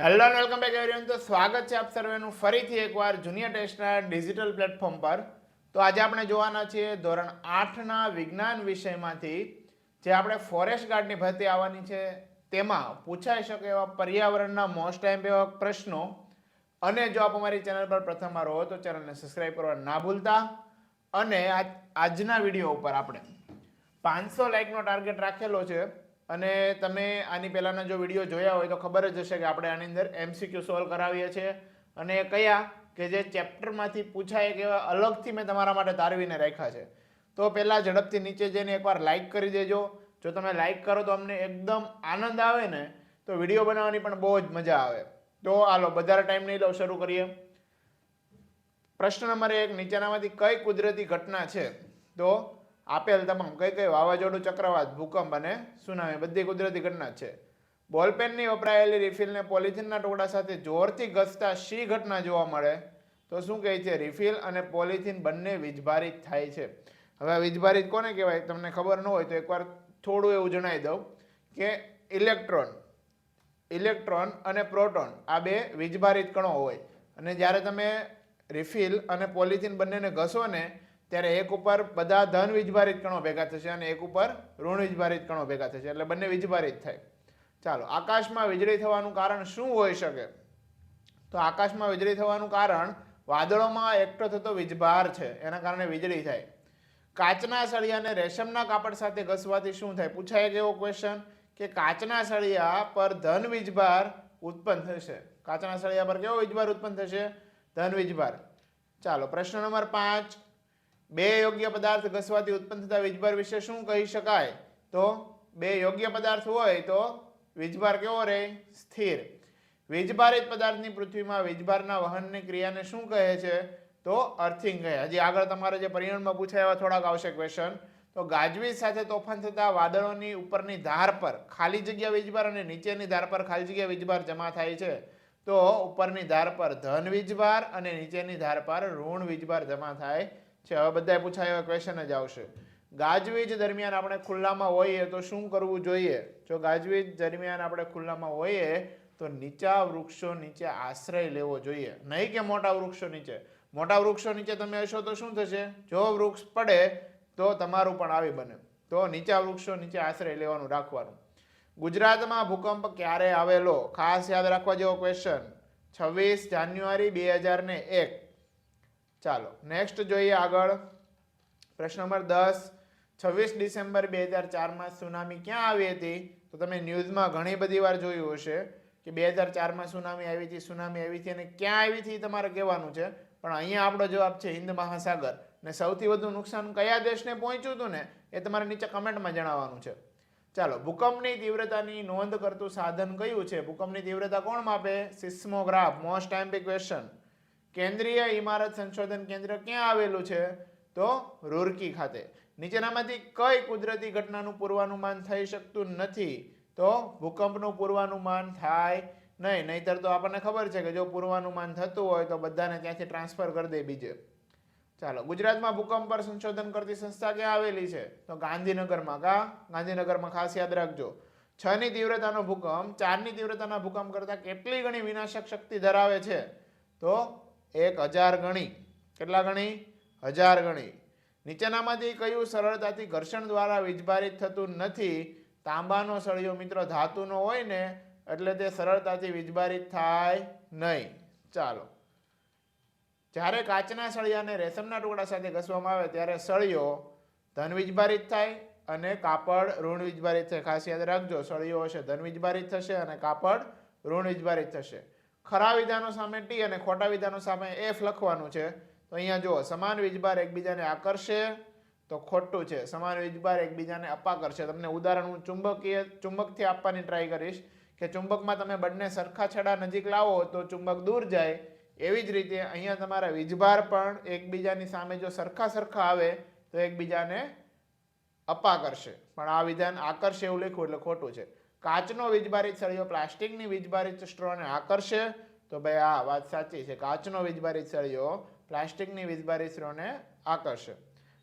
Hello and welcome back everyone તો સ્વાગત છે આપ સર્વેનું ફરીથી એકવાર જુનિયર ટેસ્ટના ડિજિટલ પ્લેટફોર્મ પર. તો આજે આપણે જોવાના છીએ ધોરણ આઠના વિજ્ઞાન વિષયમાંથી, જે આપણે ફોરેસ્ટ ગાર્ડની ભરતી આવવાની છે. તેમાં પૂછાઈ શકે એવા પર્યાવરણના મોસ્ટ ટાઈમ એવા પ્રશ્નો. અને જો આપ અમારી ચેનલ પર પ્રથમવાર હો, તો ચેનલને સબસ્ક્રાઈબ કરવા ના ભૂલતા. અને આજ- આજના વીડિયો ઉપર આપણે પાંચસો લાઇકનો ટાર્ગેટ રાખેલો છે. અને તમે આની પહેલાંના જો વીડિયો જોયા હોય તો ખબર જ હશે કે આપણે આની અંદર એમસીક્યુ સોલ્વ કરાવીએ છીએ. અને કયા? કે જે ચેપ્ટરમાંથી પૂછાય કે અલગથી મેં તમારા માટે તારવીને રાખ્યા છે. તો પહેલાં ઝડપથી નીચે જઈને એકવાર લાઇક કરી દેજો. જો તમે લાઇક કરો તો અમને એકદમ આનંદ આવે ને, તો વીડિયો બનાવવાની પણ બહુ જ મજા આવે. તો હાલો વધારે ટાઈમ નહીં લો શરૂ કરીએ. પ્રશ્ન નંબર એક, નીચેનામાંથી કઈ કુદરતી ઘટના છે? તો આપેલ તમામ કઈ કઈ વાવાઝોડું ચક્રવાત, ભૂકંપ અને સુનામી બધી કુદરતી ઘટના છે. બોલપેનની વપરાયેલી રિફિલને પોલિથીનના ટુકડા સાથે જોરથી ઘસતા શી ઘટના જોવા મળે? તો શું કહે છે? રિફિલ અને પોલિથીન બંને વીજભારિત થાય છે. હવે વીજભારિત કોને કહેવાય? તમને ખબર ન હોય તો એકવાર થોડું એવું જણાવી દઉં કે ઇલેક્ટ્રોન ઇલેક્ટ્રોન અને પ્રોટોન આ બે વીજભારિત કણો હોય. અને જ્યારે તમે રિફિલ અને પોલિથીન બંનેને ઘસો ને ત્યારે એક ઉપર બધા ધન વીજભારિત કણો ભેગા થશે અને એક ઉપર ઋણ વીજભારિત કણો ભેગા થશે. એટલે બંને વીજભારિત થાય. ચાલો, આકાશમાં વીજળી થવાનું કારણ શું હોઈ શકે? તો આકાશમાં વીજળી થવાનું કારણ વાદળોમાં એકઠો થતો વીજભાર છે. એના કારણે વીજળી થાય. કાચના સળિયાને રેશમના કાપડ સાથે ઘસવાથી શું થાય? પૂછાય એવો ક્વેશ્ચન કે કાચના સળિયા પર ધન વીજભાર ઉત્પન્ન થશે. કાચના સળિયા પર કેવો વીજભાર ઉત્પન્ન થશે? ધન વીજભાર. ચાલો, પ્રશ્ન નંબર પાંચ. બે યોગ્ય પદાર્થ ઘસવાથી ઉત્પન્ન થતા વીજભાર વિશે શું કહી શકાય? તો બે યોગ્ય પદાર્થ હોય તો વીજભાર કેવો રહે? સ્થિર. વીજભારિત પદાર્થની પૃથ્વીમાં વીજભારના વહનની ક્રિયાને શું કહે છે? તો અર્થિંગ કહે. હજી આગળ તમારે જે પરિણામમાં પૂછાય એવા થોડાક આવશે ક્વેશ્ચન તો ગાજવીજ સાથે તોફાન થતા વાદળોની ઉપરની ધાર પર, ખાલી જગ્યા વીજભાર અને નીચેની ધાર પર ખાલી જગ્યા વીજભાર જમા થાય છે. તો ઉપરની ધાર પર ધન વીજભાર અને નીચેની ધાર પર ઋણ વીજભાર જમા થાય છે. હવે બધાય પૂછાય એવા ક્વેશ્ચન જ આવશે. ગાજવીજ દરમિયાન આપણે ખુલ્લામાં હોઈએ તો શું કરવું જોઈએ? જો ગાજવીજ દરમિયાન આપણે ખુલ્લામાં હોઈએ તો નીચા વૃક્ષો નીચે આશ્રય લેવો જોઈએ. નહીં કે મોટા વૃક્ષો નીચે. મોટા વૃક્ષો નીચે તમે હશો તો શું થશે? જો વૃક્ષ પડે તો તમારું પણ આવી બને. તો નીચા વૃક્ષો નીચે આશ્રય લેવાનું રાખવાનું. ગુજરાતમાં ભૂકંપ ક્યારે આવેલો? ખાસ યાદ રાખવા જેવો ક્વેશ્ચન છવ્વીસ જાન્યુઆરી બે હજાર ને એક. ચાલો નેક્સ્ટ જોઈએ આગળ. પ્રશ્ન નંબર દસ. છવ્વીસ ડિસેમ્બર બે હજાર ચારમાં સુનામી ક્યાં આવી હતી? તો તમે ન્યૂઝમાં ઘણી બધી વાર જોયું હશે કે બે હજાર ચારમાં સુનામી આવી હતી, સુનામી આવી હતી અને ક્યાં આવી હતી તમારે કહેવાનું છે. પણ અહીંયા આપણો જવાબ છે હિન્દ મહાસાગર. ને સૌથી વધુ નુકસાન કયા દેશને પહોંચ્યું હતું ને એ તમારે નીચે કમેન્ટમાં જણાવવાનું છે. ચાલો, ભૂકંપની તીવ્રતાની નોંધ કરતું સાધન કયું છે? ભૂકંપની તીવ્રતા કોણ માપે? સિસ્મોગ્રાફ મોસ્ટ ટાઈમ ક્વેશ્ચન કેન્દ્રીય ઇમારત સંશોધન કેન્દ્ર ક્યાં આવેલું છે? તો રૂરકી ખાતે. નીચેનામાંથી કઈ કુદરતી ઘટનાનું પૂર્વાનુમાન થઈ શકતું નથી? તો ભૂકંપનું પૂર્વાનુમાન થાય નહીં. નહીતર તો આપણને ખબર છે કે જો પૂર્વાનુમાન થતું હોય તો બધાને ત્યાંથી ટ્રાન્સફર કરી દે બીજે. ચાલો, ગુજરાતમાં ભૂકંપ પર સંશોધન કરતી સંસ્થા ક્યાં આવેલી છે? તો ગાંધીનગરમાં. કા? ગાંધીનગરમાં ખાસ યાદ રાખજો. છ ની તીવ્રતાનો ભૂકંપ, ચારની તીવ્રતાના ભૂકંપ કરતાં કેટલી ગણી વિનાશક શક્તિ ધરાવે છે? તો એક હજાર ગણી. કેટલા ગણી? હજાર ગણી. નીચેનામાંથી કયું સરળતાથી ઘર્ષણ દ્વારા વીજભારિત થતું નથી? તાંબાનો સળિયો મિત્રો ધાતુનો હોય ને, એટલે તે સરળતાથી વીજભારિત થાય નહીં. ચાલો. જ્યારે કાચના સળિયાને રેશમના ટુકડા સાથે ઘસવામાં આવે ત્યારે સળિયો ધન વીજભારિત થાય અને કાપડ ઋણ વીજભારિત થાય. ખાસ યાદ રાખજો, સળિયો હશે ધન વીજભારિત થશે અને કાપડ ઋણ વીજભારિત થશે. ખરા વિધાનો સામે ટી અને ખોટા વિધાનો સામે એફ લખવાનું છે. તો અહીંયા જુઓ, સમાન વીજભાર એકબીજાને આકર્ષે તો ખોટું છે. સમાન વીજભાર એકબીજાને અપાકર્ષે. તમને ઉદાહરણ હું ચુંબકીય, ચુંબકથી આપવાની ટ્રાય કરીશ કે ચુંબકમાં તમે બંને સરખા છેડા નજીક લાવો તો ચુંબક દૂર જાય. એવી જ રીતે અહીંયા તમારા વીજભાર પણ એકબીજાની સામે જો સરખા સરખા આવે તો એકબીજાને અપા કરશે પણ આ વિધાન આકર્ષે એવું લખ્યું એટલે ખોટું છે. કાચનો વીજભારિત સળિયો, પ્લાસ્ટિકની વીજભારિત સ્ટ્રોને આકર્ષે, તો ભાઈ આ વાત સાચી છે. કાચનો વીજભારિત સળિયો, પ્લાસ્ટિકની વીજભારિત સ્ટ્રોને આકર્ષે.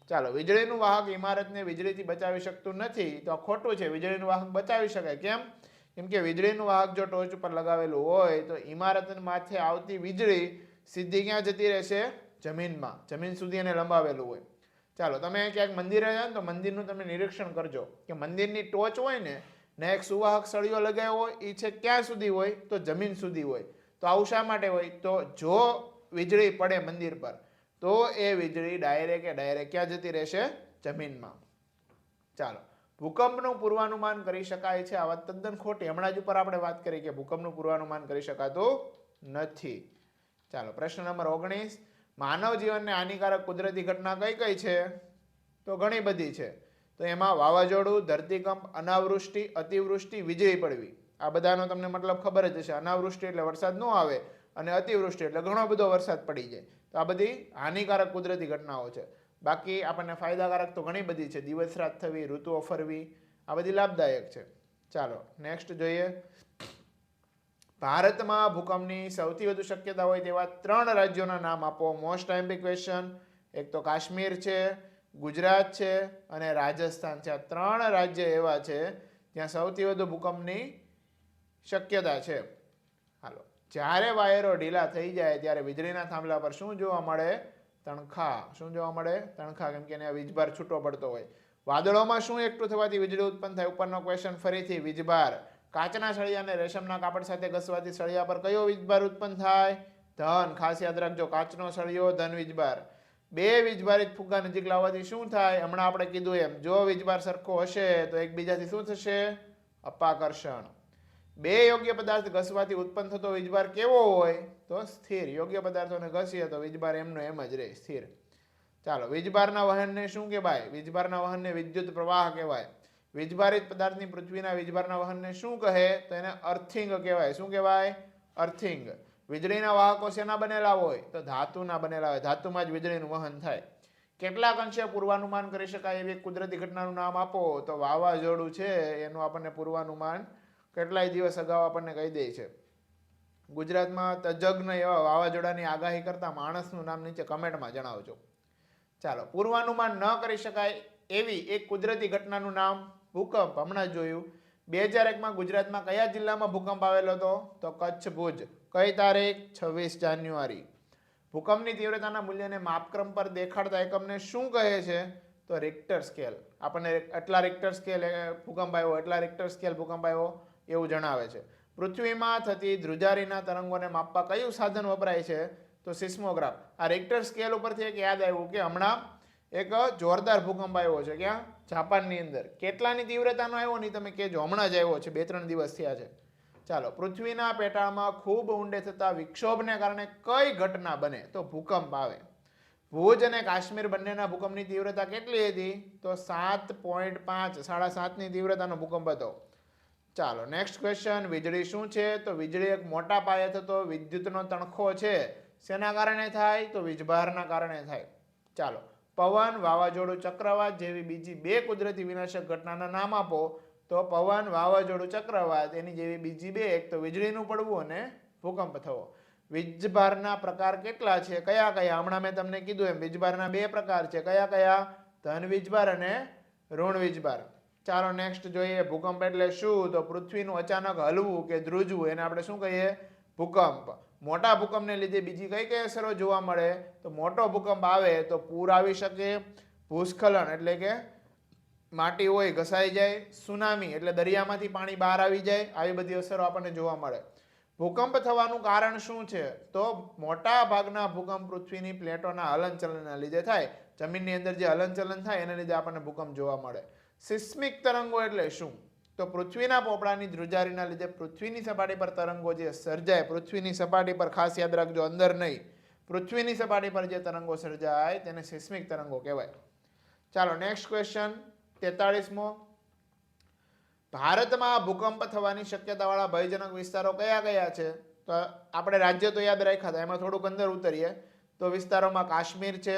ચાલો, વીજળીનું વાહક ઇમારતને વીજળીથી બચાવી શકતું નથી, તો આ ખોટું છે. વીજળીનું વાહક બચાવી શકાય. કેમ? કેમ કે વીજળીનું વાહક જો ટોચ ઉપર લગાવેલું હોય, તો ઇમારત માથે આવતી વીજળી સીધી ક્યાં જતી રહેશે? જમીનમાં. જમીન સુધી એને લંબાવેલું હોય. ચાલો, તમે ક્યાંક મંદિરે ને, તો મંદિરનું તમે નિરીક્ષણ કરજો. કે મંદિરની ટોચ હોય ને ને એક સુવાહક સળિયો લગાવ્યો હોય એ છે ક્યાં સુધી હોય? તો જમીન સુધી હોય. તો આવું શા માટે હોય? તો જો વીજળી પડે મંદિર પર, તો એ વીજળી ડાયરેક્ટ ડાયરેક્ટ ક્યાં જતી રહેશે? જમીનમાં. ચાલો. ભૂકંપનું પૂર્વાનુમાન કરી શકાય છે. આ વાત તદ્દન ખોટી. હમણાં જ ઉપર આપણે વાત કરી કે ભૂકંપનું પૂર્વાનુમાન કરી શકાતું નથી. ચાલો. પ્રશ્ન નંબર ઓગણીસ. માનવ જીવનને હાનિકારક કુદરતી ઘટના કઈ કઈ છે? તો ઘણી બધી છે. તો એમાં વાવાઝોડું, ધરતીકંપ, અનાવૃષ્ટિ, અતિવૃષ્ટિ વીજળી પડવી. આ બધાનો તમને મતલબ ખબર જ હશે. અનાવૃષ્ટિ એટલે વરસાદ ન આવે અને અતિવૃષ્ટિ એટલે ઘણો બધો વરસાદ પડી જાય. તો આ બધી હાનિકારક કુદરતી ઘટનાઓ છે. બાકી આપણને ફાયદાકારક તો ઘણી બધી છે. દિવસ રાત થવી, ઋતુઓ ફરવી, આ બધી લાભદાયક છે. ચાલો નેક્સ્ટ જોઈએ. ભારતમાં ભૂકંપની સૌથી વધુ શક્યતા હોય તેવા ત્રણ રાજ્યોના નામ આપો. મોસ્ટ ટાઈમ્પી ક્વેશ્ચન એક તો કાશ્મીર છે. ગુજરાત છે અને રાજસ્થાન છે. આ ત્રણ રાજ્ય એવા છે ત્યાં સૌથી વધુ ભૂકંપની શક્યતા છે. હાલો, જ્યારે વાયરો ઢીલા થઈ જાય ત્યારે વીજળીના થાંભલા પર શું જોવા મળે? તણખા. શું જોવા મળે? તણખા, કેમ કે એને વીજભાર છૂટો પડતો હોય. વાદળોમાં શું એકઠું થવાથી વીજળી ઉત્પન્ન થાય? ઉપરનો ક્વેશ્ચન ફરીથી, વીજભાર. કાચના સળિયા અને રેશમના કાપડ સાથે ઘસવાથી સળિયા પર કયો વીજભાર ઉત્પન્ન થાય? ધન. ખાસ યાદ રાખજો, કાચનો સળિયો ધન વીજભાર. બે વીજભારિત ફુગ્ગા નજીક લાવવાથી શું થાય? હમણાં આપણે કીધું એમ, જો વીજભાર સરખો હશે તો એકબીજાથી શું થશે? અપાકર્ષણ. બે યોગ્ય પદાર્થ ઘસવાથી ઉત્પન્ન થતો વીજભાર કેવો હોય? તો સ્થિર. યોગ્ય પદાર્થોને ઘસીએ તો વીજભાર એમનો એમ જ રહે, સ્થિર. ચાલો વીજભારના વહનને શું કહેવાય? વીજભારના વહનને વિદ્યુત પ્રવાહ કહેવાય. વીજભારિત પદાર્થની પૃથ્વીના વીજભારના વહનને શું કહે? તો એને અર્થિંગ કહેવાય. શું કહેવાય? અર્થિંગ. વીજળીના વાહકો શેના બનેલા હોય? તો ધાતુના બનેલા હોય. ધાતુમાં જ વીજળીનું વહન થાય. કેટલાક અંશે પૂર્વાનુમાન કરી શકાય એવી કુદરતી ઘટનાનું નામ આપો. તો વાવાઝોડું છે, એનું આપણને પૂર્વાનુમાન કેટલાય દિવસ અગાઉ આપણને કહી દે છે. ગુજરાતમાં તજજ્ઞ એવા વાવાઝોડાની આગાહી કરતા માણસનું નામ નીચે કમેન્ટમાં જણાવજો. ચાલો, પૂર્વાનુમાન ન કરી શકાય એવી એક કુદરતી ઘટનાનું નામ ભૂકંપ. હમણાં જ જોયું. બે હજાર એકમાં ગુજરાતમાં કયા જિલ્લામાં ભૂકંપ આવેલો હતો? તો કચ્છ, ભુજ. કઈ તારીખ? છવ્વીસ જાન્યુઆરી. ભૂકંપની તીવ્રતાના મૂલ્યને માપક્રમ પર દેખાડતા એકમને શું કહે છે? તો રિક્ટર સ્કેલ આપણને એટલા રિક્ટર સ્કેલ ભૂકંપ આવ્યો, એટલા રિક્ટર સ્કેલ ભૂકંપ આવ્યો એવું જણાવે છે. પૃથ્વીમાં થતી ધ્રુજારીના તરંગોને માપવા કયું સાધન વપરાય છે? તો સિસ્મોગ્રાફ. આ રિક્ટર સ્કેલ ઉપરથી એક યાદ આવ્યું કે હમણાં એક જોરદાર ભૂકંપ આવ્યો છે ક્યાં? જાપાનની અંદર. કેટલાની તીવ્રતાનો આવ્યો? નહીં, તમે કહેજો. હમણાં જ આવ્યો છે. બે ત્રણ દિવસ થયા છે. ચાલો, પૃથ્વીના પેટાળમાં ખૂબ ઊંડે થતા વિક્ષોભને કારણે કઈ ઘટના બને? તો ભૂકંપ આવે. ભુજ અને કાશ્મીર બંનેના ભૂકંપની તીવ્રતા કેટલી હતી? તો સાત પોઈન્ટ પાંચ, સાડા સાતની તીવ્રતાનો ભૂકંપ હતો. ચાલો નેક્સ્ટ ક્વેશ્ચન વીજળી શું છે? તો વીજળી એક મોટા પાયે થતો વિદ્યુતનો તણખો છે. શેના કારણે થાય? તો વીજભારના કારણે થાય. ચાલો, પવન, વાવાઝોડું, ચક્રવાત જેવી બીજી બે કુદરતી વિનાશક ઘટનાના નામ આપો. તો પવન, વાવાઝોડું, ચક્રવાત, એની જેવી બીજી બે એક તો વીજળીનું પડવું અને ભૂકંપ થવો. વીજભારના પ્રકાર કેટલા છે? કયા કયા? હમણાં મેં તમને કીધું એમ, વીજભારના બે પ્રકાર છે. કયા કયા? ધન વીજભાર અને ઋણ વીજભાર. ચાલો નેક્સ્ટ જોઈએ ભૂકંપ એટલે શું? તો પૃથ્વીનું અચાનક હલવું કે ધ્રુજવું, એને આપણે શું કહીએ? ભૂકંપ. મોટા ભૂકંપને લીધે બીજી કઈ કઈ અસરો જોવા મળે? તો મોટો ભૂકંપ આવે તો પૂર આવી શકે, ભૂસ્ખલન એટલે કે માટી હોય, ઘસાઈ જાય, સુનામી એટલે દરિયામાંથી પાણી બહાર આવી જાય, આવી બધી અસરો આપણને જોવા મળે. ભૂકંપ થવાનું કારણ શું છે? તો મોટા ભાગના ભૂકંપ પૃથ્વીની પ્લેટોના હલનચલનના લીધે થાય. જમીનની અંદર જે હલનચલન થાય, એના લીધે આપણને ભૂકંપ જોવા મળે. સિસ્મિક તરંગો એટલે શું? તો પૃથ્વીના પોપડાની ધ્રુજારીના લીધે પૃથ્વીની સપાટી પર તરંગો જે સર્જાય, પૃથ્વીની સપાટી પર ખાસ યાદ રાખજો, અંદર નહીં. પૃથ્વીની સપાટી પર જે તરંગો સર્જાય, તેને સિસ્મિક તરંગો કહેવાય. ચાલો નેક્સ્ટ ક્વેશ્ચન તેતાળીસમો. ભારતમાં ભૂકંપ થવાની શક્યતાવાળા ભયજનક વિસ્તારો કયા કયા છે? તો આપણે રાજ્ય તો યાદ રાખ્યા હતા, એમાં થોડુંક અંદર ઉતરીએ. તો વિસ્તારોમાં કાશ્મીર છે,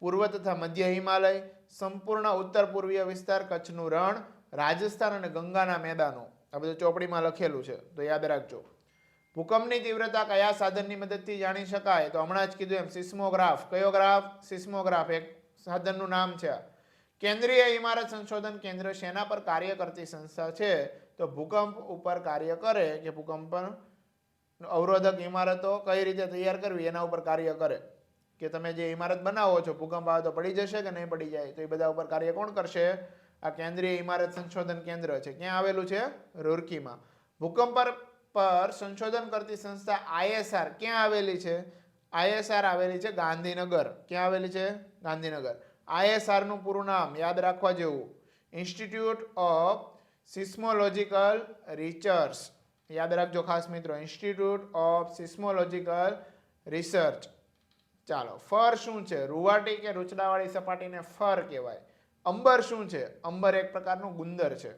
પૂર્વ તથા મધ્ય હિમાલય, સંપૂર્ણ ઉત્તર પૂર્વીય વિસ્તાર કચ્છનું રણ, રાજસ્થાન અને ગંગાના મેદાનો. આ બધું ચોપડીમાં લખેલું છે, તો યાદ રાખજો. ભૂકંપની તીવ્રતા કયા સાધનની મદદથી જાણી શકાય? તો હમણાં જ કીધું એમ, સિસ્મોગ્રાફ. કયો ગ્રાફ? સિસ્મોગ્રાફ, એક સાધનનું નામ છે. કેન્દ્રીય ઇમારત સંશોધન કેન્દ્ર શેના પર કાર્ય કરતી સંસ્થા છે? તો ભૂકંપ ઉપર કાર્ય કરે કે ભૂકંપ અવરોધક ઇમારતો કઈ રીતે તૈયાર કરવી એના ઉપર કાર્ય કરે? કે તમે જે ઇમારત બનાવો છો, ભૂકંપ આવે તો પડી જશે કે નહીં પડી જાય? તો એ બધા ઉપર કાર્ય કોણ કરશે? આ કેન્દ્રીય ઇમારત સંશોધન કેન્દ્ર છે. ક્યાં આવેલું છે? રૂરકીમાં. ભૂકંપ પર સંશોધન કરતી સંસ્થા આઈએસઆર ક્યાં આવેલી છે? આઈએસઆર આવેલી છે ગાંધીનગર. ક્યાં આવેલી છે? ગાંધીનગર. આઈએસઆરનું પૂરું નામ યાદ રાખવા જેવું. ઇન્સ્ટિટ્યૂટ ઓફ સિસ્મોલોજીકલ રિસર્ચ યાદ રાખજો ખાસ મિત્રો ઇન્સ્ટિટ્યૂટ ઓફ સિસ્મોલોજીકલ રિસર્ચ ચાલો, ફર શું છે? રૂવાટી કે રૂચડાવાળી સપાટીને ફર કહેવાય. અંબર શું છે? અંબર એક પ્રકારનું ગુંદર છે.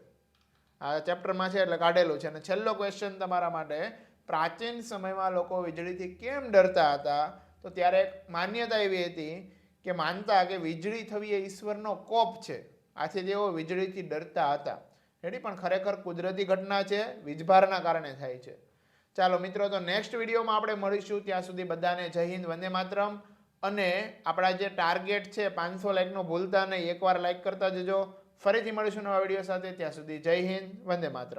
આ ચેપ્ટરમાં છે એટલે કાઢેલું છે. અને છેલ્લો ક્વેશ્ચન તમારા માટે, પ્રાચીન સમયમાં લોકો વીજળીથી કેમ ડરતા હતા? તો ત્યારે માન્યતા એવી હતી કે માનતા કે વીજળી થવી એ ઈશ્વરનો કોપ છે. આથી તેઓ વીજળીથી ડરતા હતા. રેડી? પણ ખરેખર કુદરતી ઘટના છે, વીજભારના કારણે થાય છે. ચાલો મિત્રો, તો નેક્સ્ટ વિડીયોમાં આપણે મળીશું. ત્યાં સુધી બધાને જય હિન્દ, વંદે માતરમ. અને આપણા જે ટાર્ગેટ છે, પાંચસો લાઇકનો ભૂલતા નહીં. એકવાર લાઇક કરતા જજો. ફરીથી મળીશું નવા વીડિયો સાથે. ત્યાં સુધી જય હિન્દ, વંદે માતરમ.